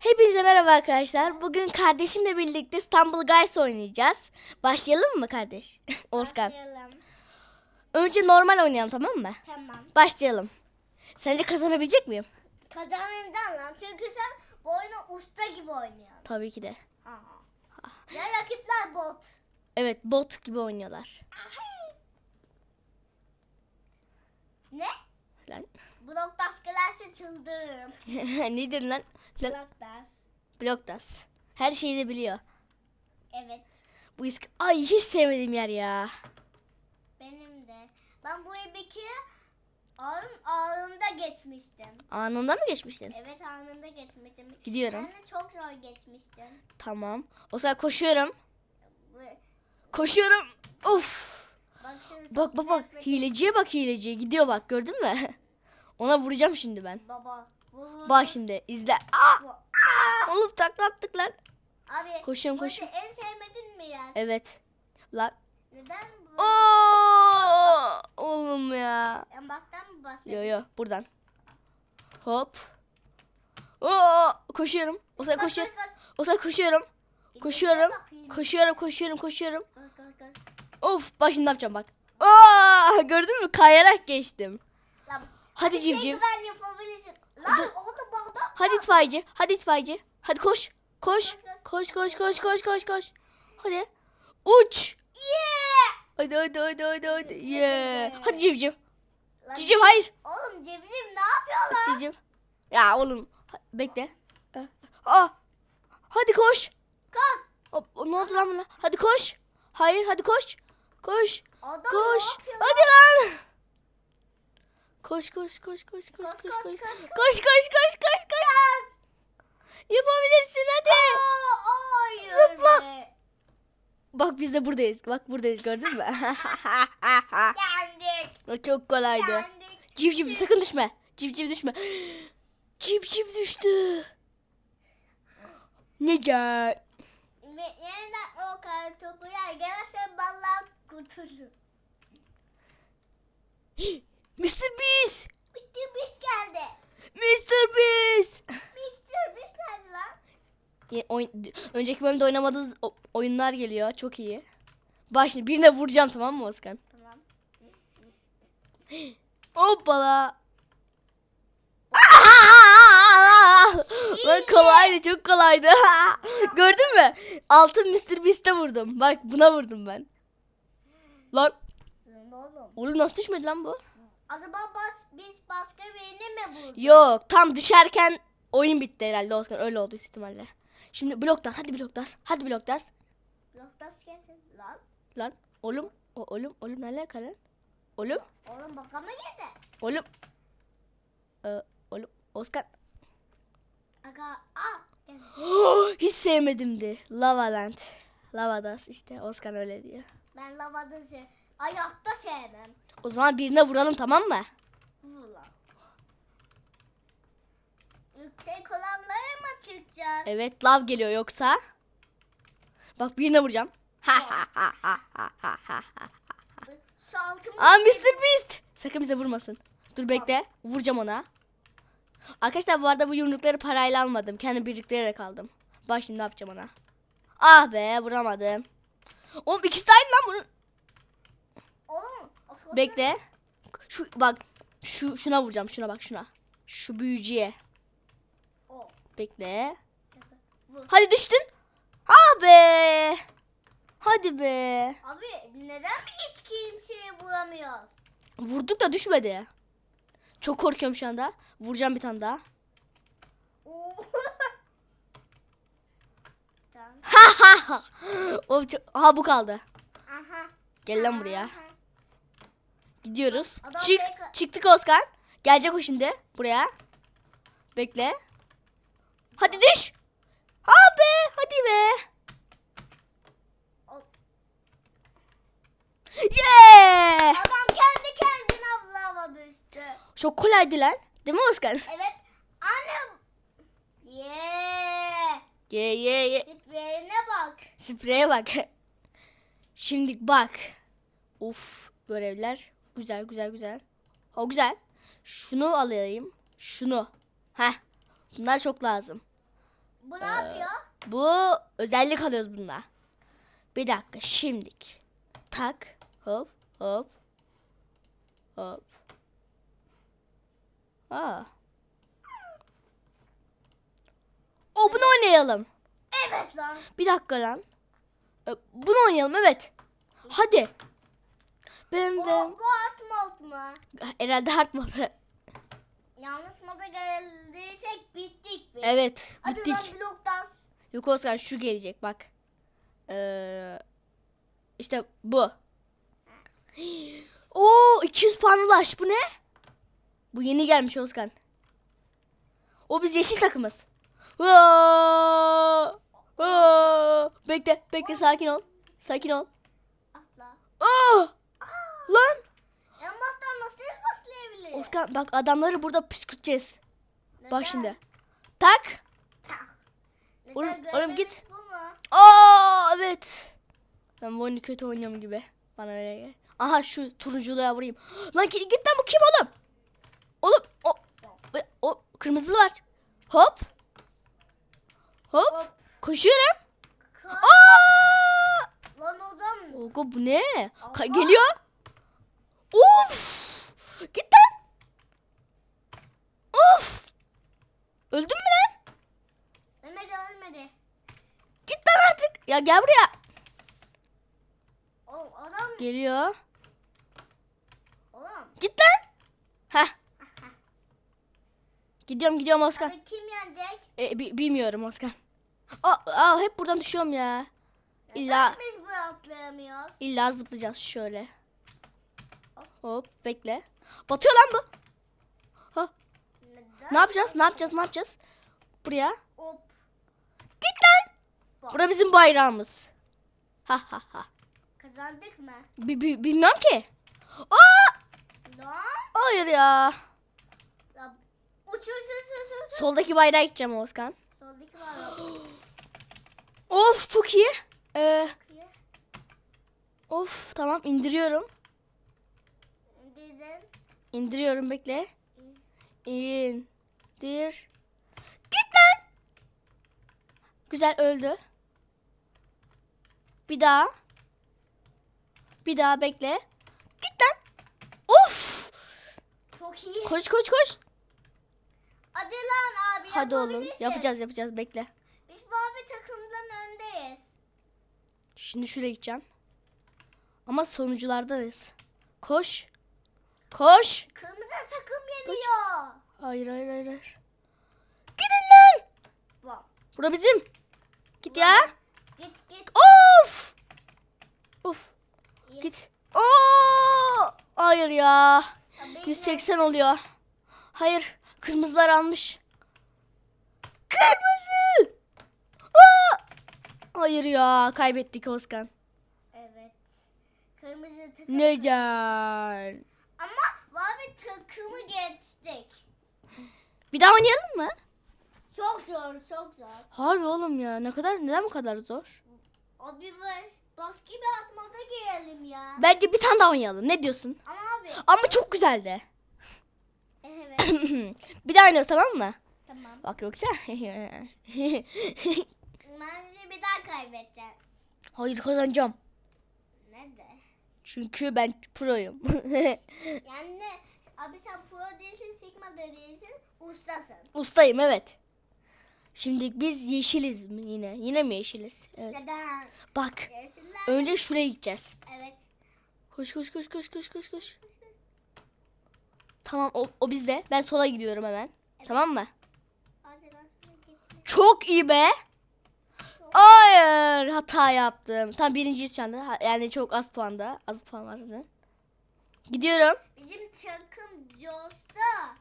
Hepinize merhaba arkadaşlar. Bugün kardeşimle birlikte İstanbul Guys oynayacağız. Başlayalım mı kardeş? Oscar. Başlayalım. Önce normal oynayalım tamam mı? Tamam. Başlayalım. Sence kazanabilecek miyim? Kazanacaksın lan. Çünkü sen bu oyunu usta gibi oynuyorsun. Tabii ki de. Ya rakipler bot. Evet bot gibi oynuyorlar. Ne? Lan. Blok taş gelirse çıldırırım. Nedir lan? Lan Blok taş. Bloktas. Her şeyi de biliyor. Evet. Bu isk... Ay hiç sevmediğim yer ya. Benim de. Ben bu kere ağın ağında geçmiştim. Anında mı geçmiştin? Evet anında geçmiştim. Gidiyorum. Ben de çok zor geçmiştim. Tamam. O zaman koşuyorum. Koşuyorum. Of. Bak Bak bak Hileciye bak hileciye. Gidiyor bak gördün mü? Ona vuracağım şimdi ben. Baba. Bak şimdi izle. Aa! Oğlum taklattık lan. Abi. Koşuyorum, koşuyorum. En sevmediğin mi yer? Evet. Lan. Neden? bu- Oo! Oğlum ya. En baştan mı bahsedin? Yo yo buradan. Hop. Oo! Koşuyorum. O Koş, koşuyorum. koş, koş. O zaman koşuyorum. Koşuyorum. Koşuyorum, koşuyorum, koşuyorum. Koş, koş, koş. Of, bak şimdi ne yapacağım bak. Aa! Gördün mü? Kayarak geçtim. Hadi civciv. güven yapabilirsin. Lan Dur. oğlum orada. Hadi itfaiyeci. Hadi itfaiyeci. Hadi koş. Koş. Koş, Koş koş koş koş koş. Hadi. Uç. Yeah! Hadi hadi hadi hadi hadi. Yeah. Hadi civciv. Lan, Civciv hayır. Oğlum civciv ne yapıyor lan? Civciv. Ya oğlum. Bekle. Aa. Hadi koş. Koş. Hop, ne oldu lan buna? Hadi koş. Hayır hadi koş. Koş. Adam Koş. Hadi lan. Koş koş koş koş koş koş Koş, koş koş, koş koş, koş. koş koş yapabilirsin hadi Aa, Zıpla. be. bak biz de buradayız bak buradayız gördün mü Yendik. çok kolaydı Yendik. civciv sakın düşme civciv düşme civciv düştü Neden? Ve yeniden o kar topu yer. Gelirse ballar kurtulur. Mr. Beast Mr. Beast geldi. Mr. Beast Mr. Beast nerede lan? Ye- oyun- önceki bölümde oynamadığınız oyunlar geliyor. Çok iyi. Bak şimdi birine vuracağım tamam mı Özkan? Tamam. Hoppala. Lan kolaydı çok kolaydı. Gördün mü? Altın Mr. Beast'e vurdum. Bak buna vurdum ben. Lan oğlum nasıl düşmedi lan bu? Acaba bas, biz başka birine mi vurduk? Yok tam düşerken oyun bitti herhalde Özkan. Öyle oldu ihtimalle. Şimdi bloktas hadi bloktas. Hadi bloktas. Bloktas gelsin. Lan. Lan oğlum o, oğlum oğlum ne alaka lan? Oğlum Oğlum baka mı girdi? oğlum. Ee, oğlum Özkan. Aga. Aa. Hiç sevmedim de. Lavaland. Lavadas işte Özkan öyle diyor. Ben lavada se Ayakta sevmem. O zaman birine vuralım tamam mı? Vur lan. Yüksek olanlara mı çıkacağız? Evet lav geliyor yoksa. Bak birine vuracağım. Ha ha ha ha ha ha ha. Aa Mr. Beast. Sakın bize vurmasın. Dur bekle. Vuracağım ona. Arkadaşlar bu arada bu yumrukları parayla almadım. Kendim biriktirerek aldım. Bak şimdi ne yapacağım ona. Ah be vuramadım. Oğlum ikisi de aynı lan bunun. Oğlum. Bekle. Şu bak. Şu şuna vuracağım. Şuna bak şuna. Şu büyücüye. O. Bekle. Vur. Hadi düştün. Ah be. Hadi be. Abi neden hiç kimseye vuramıyoruz? Vurduk da düşmedi. Çok korkuyorum şu anda. Vuracağım bir tane daha. Çok... Aha bu kaldı. Aha. Gel lan buraya. Gidiyoruz. Adam Çık. fake- Çıktık Oscar. Gelecek o şimdi buraya. Bekle. Hadi düş. Abi hadi be. Yeah. Adam kendi kendine avlama düştü. Çok kolaydı lan. Değil mi Oscar? Evet. Annem. Yeah. Ye ye ye. Spreyine bak. Spreye bak. Şimdi bak. Uf görevler. Güzel güzel güzel. O güzel. Şunu alayım. Şunu. Heh. Bunlar çok lazım. Bu ne yapıyor? Bu özellik alıyoruz bunda. Bir dakika şimdik. Tak. Hop hop. Hop. Aa. O bunu oynayalım. Evet lan. Bir dakika lan. E, Bunu oynayalım evet. Hadi. Ben O, ve bu at mod mu? herhalde hard mode. Yanlış moda geldiysek bittik biz. Evet Hadi bittik. lan bloktas. Yok Oscar şu gelecek bak. Ee, işte bu. Oo 200 puan ulaş bu ne? Bu yeni gelmiş Oscar. O biz yeşil takımız. Aa! Aa! Bekle bekle sakin ol. Sakin ol. Atla. Aa! Lan En baştan nasıl başlayabilir? Oscar bak adamları burada püskürteceğiz. Neden? Bak şimdi. Tak. Tak. Oğlum- oğlum git. Aa evet. Ben bu oyunu kötü oynuyorum gibi. Bana öyle gel. Aha şu turunculuğa vurayım. Lan git, git lan bu kim oğlum? Oğlum o, o kırmızılı var. Hop. Hop. Hop. Koşuyorum. Ka- Aa! Lan adam. Ogo bu ne? Ka- geliyor. Of! Git lan. Of! Öldün mü lan? Ölmedi ölmedi. Git lan artık. Ya gel buraya. O adam. Geliyor. Oğlum. Git lan. Heh. Gidiyorum gidiyorum Oscar. Abi kim yenecek? E, bi- bilmiyorum Oscar. Aa, aa, hep buradan düşüyorum ya. İlla Neden biz buraya atlayamıyoruz? illa zıplayacağız şöyle. Hop bekle. Batıyor lan bu. Ha, Neden? ne yapacağız? Ne yapacağız? Ne yapacağız? Buraya. Hop. Git lan. Bura bizim bayrağımız. Ha ha ha. Kazandık mı? Bi- bi- bilmiyorum ki. Aa! Lan. Hayır. Ya. Uç uç uç uç uç. Soldaki bayrağa gideceğim Oscar. Soldaki var. Of çok iyi. Ee, of tamam indiriyorum. Dedin. İndiriyorum bekle. İndir. Git lan. Güzel öldü. Bir daha. Bir daha bekle. Git lan. Of. Çok iyi. Koş koş koş. Hadi lan abi Hadi oğlum. yapabilirsin. Yapacağız yapacağız bekle. Biz mavi takımdan öndeyiz. Şimdi şuraya gideceğim. Ama sonuculardayız. Koş. Koş. Kırmızı takım yeniyor. Hayır hayır hayır hayır. Gidin lan. Bak. Bura bizim. Git ya. Git git. Of. Of. İyi. Git. Oo! Hayır ya. Ya benim- 180 oluyor. Hayır. Kırmızılar almış. Kırmızı. Aa! Hayır ya. Kaybettik Oskan. Evet. Kırmızı takım. Neden? Ama mavi takımı geçtik. Bir daha oynayalım mı? Çok zor çok zor. Harbi oğlum ya. Ne kadar neden bu kadar zor? Abi biz baskı bir atmada girelim ya. Bence bir tane daha oynayalım. Ne diyorsun? Ama abi. Ama çok güzeldi. Evet. bir daha oynayalım tamam mı? tamam. Bak yoksa. Bence bir daha kaybedeceğim. Hayır kazanacağım. Ne de? Çünkü ben proyum. Yani ne? Abi sen pro değilsin, sigma da değilsin, ustasın. Ustayım evet. Şimdi biz yeşiliz yine? Yine mi yeşiliz? Evet. Neden? Bak. Yesinler. Önce şuraya gideceğiz. Evet. Koş koş koş koş koş koş koş. Tamam o, o bizde. Ben sola gidiyorum hemen. Tamam mı? Çok iyi be. Hayır hata yaptım. Tam birinci şu anda. Yani çok az puanda. Az puan var zaten. Gidiyorum. Bizim takım Jos'ta.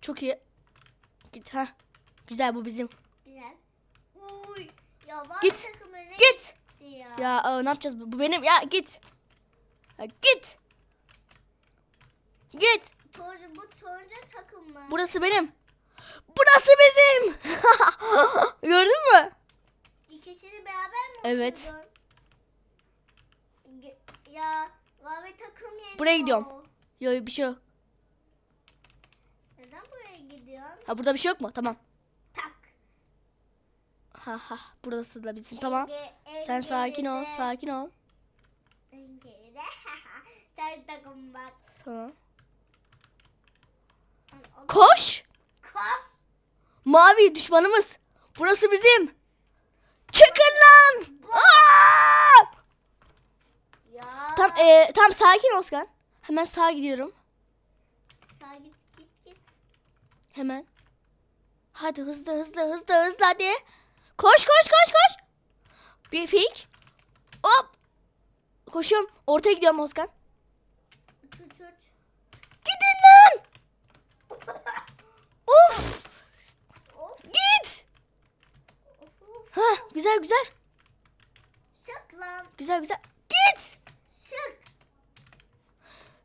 Çok iyi. Git ha. Güzel bu bizim. Güzel. Uy. Ya var Git. Git. ya? Ya ne yapacağız? Bu bu benim. Ya git. Ya, git. Git. Turuncu, bu turuncu takım mı? Burası benim. Burası bizim. Gördün mü? İkisini beraber mi Evet. Ge- Ya mavi takım yeniyor. Buraya gidiyorum. Yok bir şey yok. Neden buraya gidiyorsun? Ha burada bir şey yok mu? Tamam. Tak. Ha ha burası da bizim tamam. Enge- Sen sakin ol sakin ol. engelide. Sen takım bak. Tamam. Koş. Koş. Mavi düşmanımız. Burası bizim. Çıkın lan. Aa! Ya. Tam e, tam sakin Oskan. Hemen sağa gidiyorum. Sağ git git git. Hemen. Hadi hızlı hızlı hızlı hızlı hadi. Koş koş koş koş. Bir fake. Hop. Koşuyorum. Ortaya gidiyorum Oskan. Uç uç uç. Gidin lan. Of. Git. Ha güzel güzel. Şık lan. Güzel güzel. Git. Şık.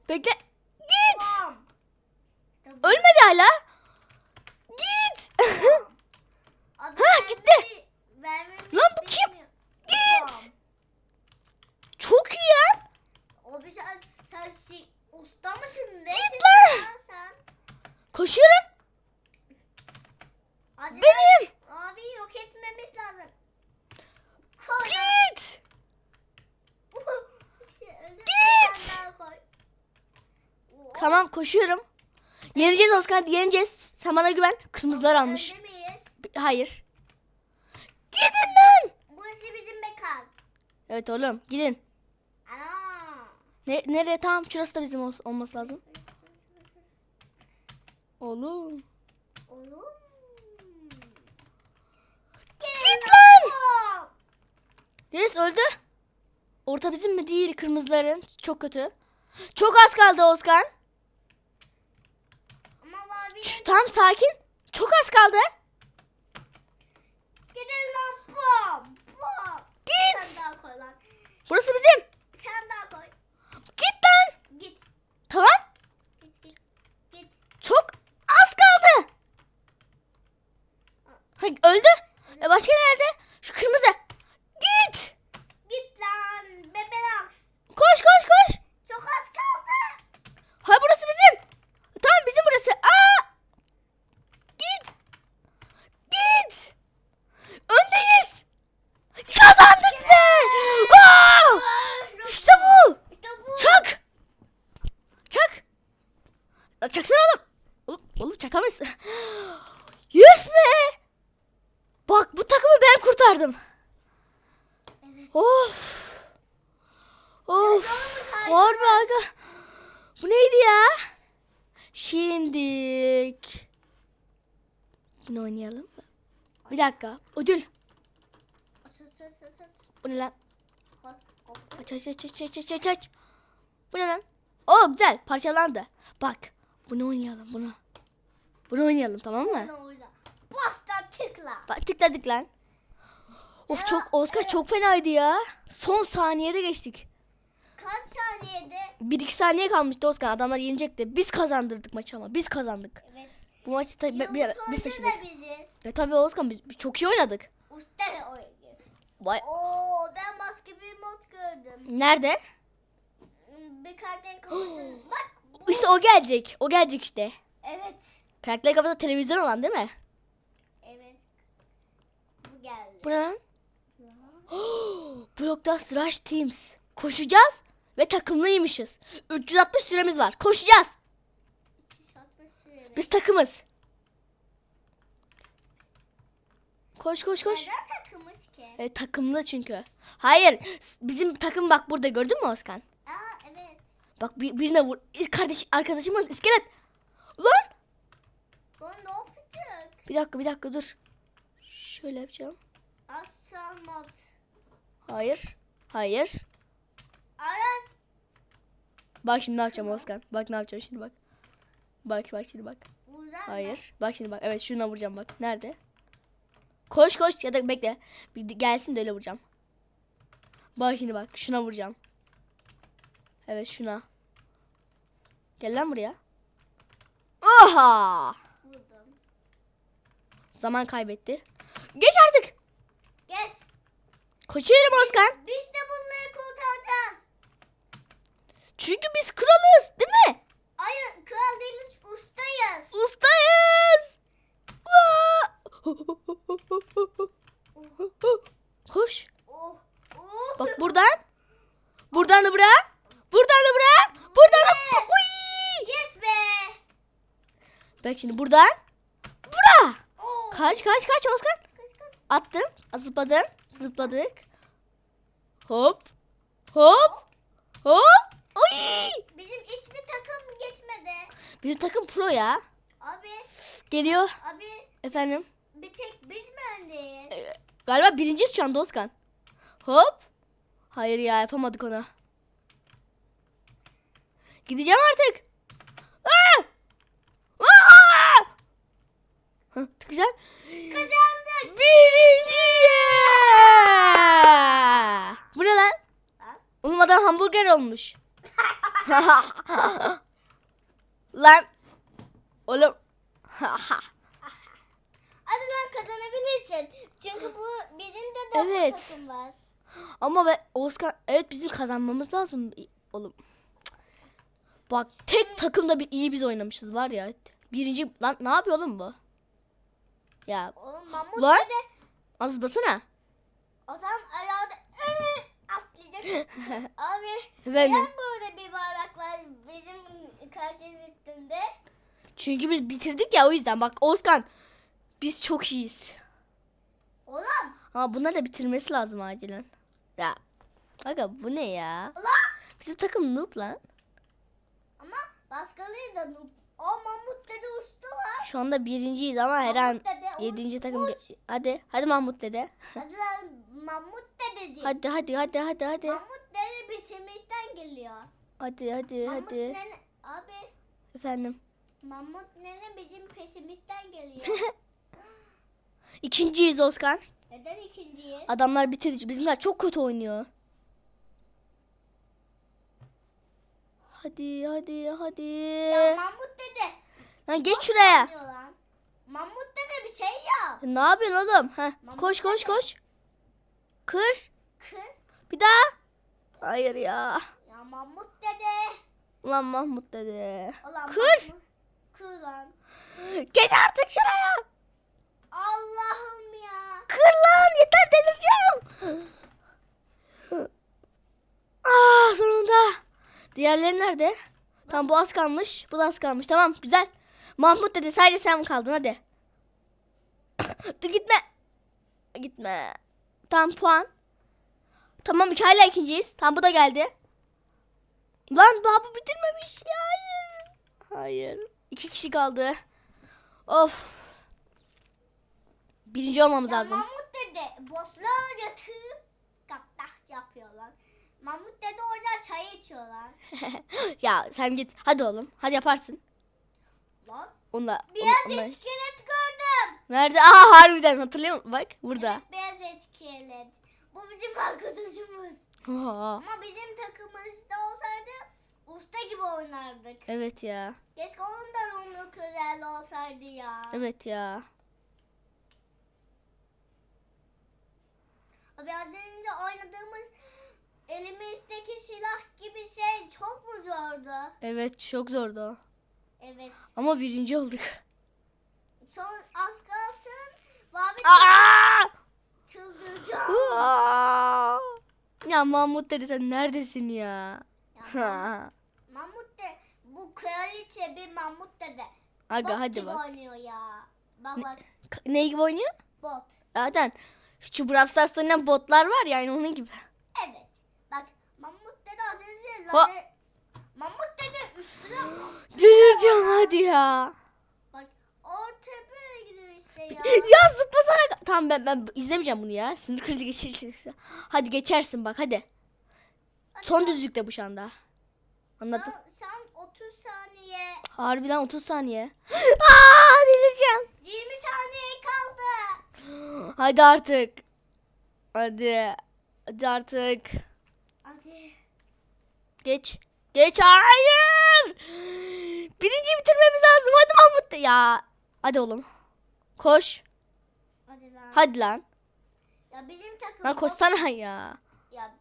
Bekle. Git. Bu. Ölmedi hala. Git. Abi Ha, vermeyi- gitti. vermeyi Lan bu kim? bilmiyor. Git. Çok iyi ya. Abi sen sen şey, usta mısın? Ne Git lan. Sen. Koşuyorum. Acele Benim. Abi yok etmemiz lazım. Koy. Git. Bir Git. Oo, Tamam koşuyorum. Yeneceğiz Oscar yeneceğiz. Sen bana güven. Kırmızılar almış. Hayır. Gidin lan. Burası bizim mekan. Evet oğlum gidin. Ana. Ne, nereye? Tamam şurası da bizim ol- olması lazım. Oğlum. Oğlum. Git lan. Yes öldü. Orta bizim mi? Değil kırmızıların. Çok kötü. Çok az kaldı mavi. Şş, Tamam sakin. Çok az kaldı. Gidin lan Git. Burası bizim. Bir tane daha koy. Git lan. Git. Tamam. Git git. Git. Çok az kaldı. Ha, öldü. E başka nerede? Şu kırmızı. Git. Git lan. Bebelax. Koş koş koş. Çok az kaldı. Ha burası bizim. Tamam bizim burası. Aa! Git. Git. Öndeyiz. Kazandık be. Aa! İşte bu. İşte bu. Çak. Çak. La çaksana oğlum. Oğlum, oğlum çakamayız. Yes be. Bak bu takımı ben kurtardım. Evet. Of. Of. Harbi aga. Bu neydi ya? Şimdik. Bunu oynayalım mı? Bir dakika. Ödül. Bu ne lan? Aç aç aç aç aç aç aç. Bu ne lan? Oo güzel parçalandı. Bak bunu oynayalım bunu. Bunu oynayalım tamam mı? Oyna. Basta tıkla. Bak tıkladık lan. Of çok Oscar çok fenaydı ya. Son saniyede geçtik. Kaç saniyede? 1-2 saniye kalmıştı Oscar. Adamlar yenecekti. Biz kazandırdık maçı ama. Biz kazandık. Evet. Bu maçı tabii Yılın bir, biz taşıdık. biziz. Ve tabii Oscar biz, biz çok iyi oynadık. Usta ve oyuncu. Vay. Oo ben başka bir mod gördüm. Nerede? Bir karakterin kafasını. Bak. bu- İşte o gelecek. O gelecek işte. Evet. Karakter kafada televizyon olan değil mi? Evet. Bu geldi. Bu ne lan? Blockdust Rush Teams. Koşacağız ve takımlıymışız. 360 süremiz var. Koşacağız. 360 süremi. Biz takımız. Koş koş koş. Neden ki? E, takımlı çünkü. Hayır. Bizim takım bak burada gördün mü Oskan? Aa evet. Bak bir, birine vur. Kardeş arkadaşımız iskelet. Lan. Bu ne yapacak? Bir dakika bir dakika dur. Şöyle yapacağım. Mod. Hayır. Hayır. Aras. Bak şimdi ne yapacağım Oskan. Bak ne yapacağım şimdi bak. Bak bak şimdi bak. Uzan. Hayır. Bak şimdi bak. Evet şuna vuracağım bak. Nerede? Koş koş ya da bekle. Bir gelsin de öyle vuracağım. Bak şimdi bak. Şuna vuracağım. Evet şuna. Gel lan buraya. Oha! Vurdum. Zaman kaybetti. Geç artık. Geç. Koşuyorum Oskan. Biz de bunları kurtaracağız. Çünkü biz kralız değil mi? Hayır kral değiliz ustayız. Ustayız. Vaa! Koş. Oh. Oh. Bak buradan. Buradan da buraya. Buradan da buraya. Buradan da bu- Uy! Yes be. Bak şimdi buradan. Bura. Oh. Kaç kaç kaç kaç. Attım. Zıpladım. Zıpladık. Hop. Hop. Hop. Uy! Bizim hiçbir takım geçmedi. Bizim takım pro ya. Abi. Geliyor. Abi. Efendim. Bir tek biz mi öndeyiz? Galiba birinciyiz şu anda Oskan. Hop. Hayır ya yapamadık onu. Gideceğim artık. Aa! Aa! Hah, güzel. Kazandık. Birinciye. Bu ne lan? Olmadan hamburger olmuş. lan. Oğlum. Hadi lan kazanabilirsin. Çünkü bu bizim de de Evet. takım var. Ama ben Oscar evet bizim kazanmamız lazım oğlum. Bak tek takımda bir iyi biz oynamışız var ya. Birinci lan ne yapıyor oğlum bu? Ya Oğlum Mahmut Lan. dede az basana. adam ayağında ıı, atlayacak. Abi Efendim? neden böyle bir bayrak var bizim karakterin üstünde? Çünkü biz bitirdik ya o yüzden bak Oskan biz çok iyiyiz. Oğlum. Ama bunları da bitirmesi lazım acilen. Ya. Aga bu ne ya? Ulan. Bizim takım noob lan. Ama başkaları da noob. O Mahmut dede uçtu lan. Şu anda birinciyiz ama her an Mahmut dede yedinci takım. uç. ge- Hadi hadi Mahmut dede. Hadi lan Mahmut dedeciğim. Hadi hadi hadi hadi hadi. Mahmut dede biçimizden geliyor. Hadi hadi Mahmut hadi. nene abi Efendim. Mahmut nene bizim peşimizden geliyor. İkinciyiz Oskan. Neden ikinciyiz? Adamlar bitirdi. Bizimler çok kötü oynuyor. Hadi hadi hadi. Ya Mahmut dede. Lan geç şuraya. lan. Mahmut dede bir şey yap. Ne yapıyorsun oğlum? Heh, Mahmut koş koş dede. koş. Kır. Kız. Bir daha. Hayır ya. Ya Mahmut dede. Ulan Mahmut dedi. Ulan Kır. Mahmut- Kır lan. Geç artık şuraya. Allah'ım ya. Kır lan yeter delireceğim. Ah sonunda. Diğerleri nerede? Tamam bu az kalmış. Bu da az kalmış. Tamam güzel. Mahmut dedi sadece sen mi kaldın hadi. Dur gitme. Gitme. Tamam puan. Tamam hala ikinciyiz. Tamam bu da geldi. Lan daha bu bitirmemiş. Hayır. Hayır. İki kişi kaldı. Of. Birinci olmamız Ya lazım. Mahmut kaptak yapıyor lan. Mahmut dede orada çay içiyor lan. ya sen git. Hadi oğlum. Hadi yaparsın. Lan. Onunla. Beyaz onla- iskelet gördüm. Nerede? Aa harbiden hatırlıyor musun? Bak burada. Evet, beyaz iskelet. Bu bizim arkadaşımız. Oha. Ama bizim takımımızda olsaydı usta gibi oynardık. Evet ya. Keşke onun da Romeo Közel olsaydı ya. Evet ya. Abi az önce oynadığımız elimizdeki silah gibi şey çok mu zordu? Evet çok zordu. Evet. Ama birinci olduk. Son az kalsın. Abi Aa! çıldıracağım. Aa! Ya Mahmut dedi sen neredesin ya? Ya, Mahmut de bu kraliçe bir Mahmut dede. Aga Bot hadi gibi bak. oynuyor ya. Bak bak K- Ne gibi oynuyor? bot. Zaten şu Brawl Stars'ta oynayan botlar var ya yani onun gibi. Evet. Dede laze... Mahmut dede üstüne Delireceğim hadi ya. bak o tepeye gidiyor işte ya. ya zıplasana. Tamam ben ben izlemeyeceğim bunu ya. Sinir krizi geçirirsin. Hadi geçersin bak hadi. Hadi Son düzlükte bu şu anda. Anladım. Sen, sen 30 saniye, Harbiden 30 saniye. Aa delireceğim. 20 saniye kaldı. Hadi artık. Hadi. Hadi artık. Geç. Geç hayır. Birinci bitirmemiz lazım. Hadi Mahmut. Ya. Hadi oğlum. Koş. Hadi lan. Hadi lan. Ya bizim takım Lan koşsana ya. Ya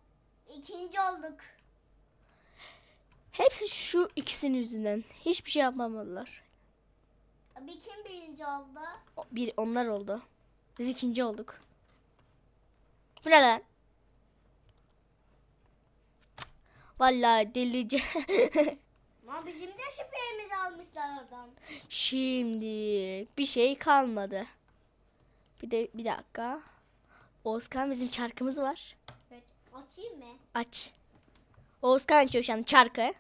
ikinci olduk. Hepsi şu ikisinin yüzünden. Hiçbir şey yapmamalılar. Abi kim birinci oldu? Bir onlar oldu. Biz ikinci olduk. Bu ne lan? Vallahi delice. Ama bizim de şifremizi almışlar adam. Şimdi bir şey kalmadı. Bir de bir dakika. Oğuzkan bizim çarkımız var. Evet. Açayım mı? Aç. Oğuzkan açıyor şu an çarkı.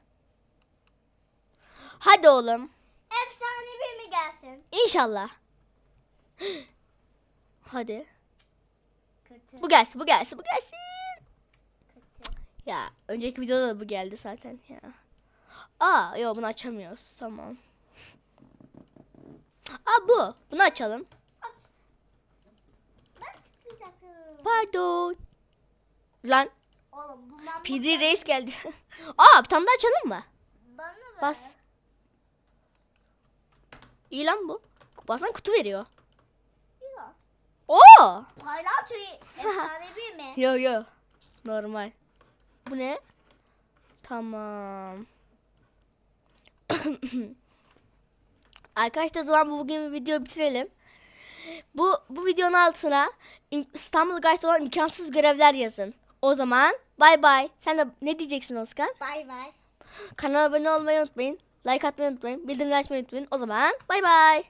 Hadi oğlum. Efsane bir mi gelsin? İnşallah. Hadi. Kötü. Bu gelsin, bu gelsin, bu gelsin. Ya önceki videoda da bu geldi zaten ya. Aa yok bunu açamıyoruz. Tamam. Aa bu. Bunu açalım. Aç. Ben. Pardon. Lan Oğlum bu mamut PD Reis geldi. Aa tane daha açalım mı? bana ver. Bas. İyi lan bu. Bazen kutu veriyor. Yok. Oo! Paylaşıyor. Efsane bir mi? Yo yo. Normal. Bu ne? Tamam. Arkadaşlar o zaman bu bugün video bitirelim. Bu bu videonun altına İstanbul Guides olan imkansız görevler yazın. O zaman bay bay. Sen de ne diyeceksin Oskan? Bay bay. Kanala abone olmayı unutmayın. Like atmayı unutmayın. Bildirimleri açmayı unutmayın. O zaman bay bay.